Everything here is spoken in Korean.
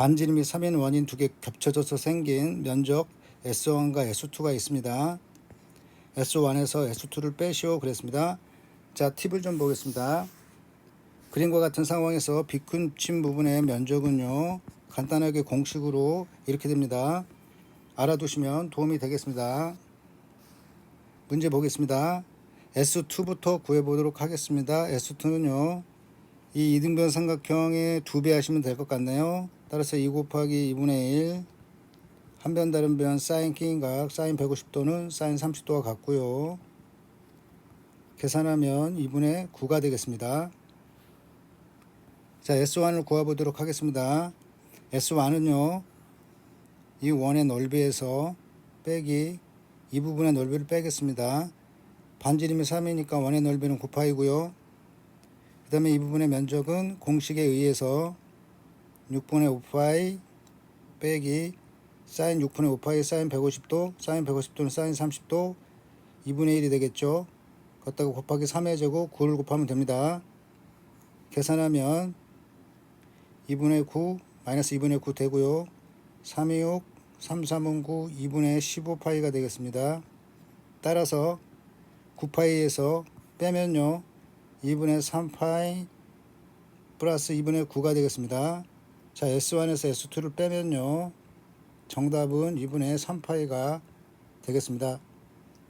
반지름 및 3인 원인 두 개 겹쳐져서 생긴 면적 S1과 S2가 있습니다. S1에서 S2를 빼시오 그랬습니다. 자 팁을 좀 보겠습니다. 그림과 같은 상황에서 비군침 부분의 면적은요 간단하게 공식으로 이렇게 됩니다. 알아두시면 도움이 되겠습니다. 문제 보겠습니다. S2부터 구해보도록 하겠습니다. S2는요 이 이등변 삼각형의 두 배 하시면 될 것 같네요. 따라서 2 곱하기 2분의 1 한 변 다른 변 사인 끼인각 사인 150도는 사인 30도와 같고요. 계산하면 2분의 9가 되겠습니다. 자 S1을 구해보도록 하겠습니다. S1은요 이 원의 넓이에서 빼기 이 부분의 넓이를 빼겠습니다. 반지름이 3이니까 원의 넓이는 9파이고요. 그 다음에 이 부분의 면적은 공식에 의해서 6분의 5파이 빼기 사인 6분의 5파이 사인 150도 사인 150도는 사인 30도 2분의 1이 되겠죠. 걷다가 곱하기 3의 제곱 9를 곱하면 됩니다. 계산하면 2분의 9 마이너스 2분의 9 되고요. 3, 2, 6, 3, 3은 9, 2분의 15파이가 되겠습니다. 따라서 9파이에서 빼면요. 2분의 3파이 플러스 2분의 9가 되겠습니다. 자, S1에서 S2를 빼면요. 정답은 2분의 3파이가 되겠습니다.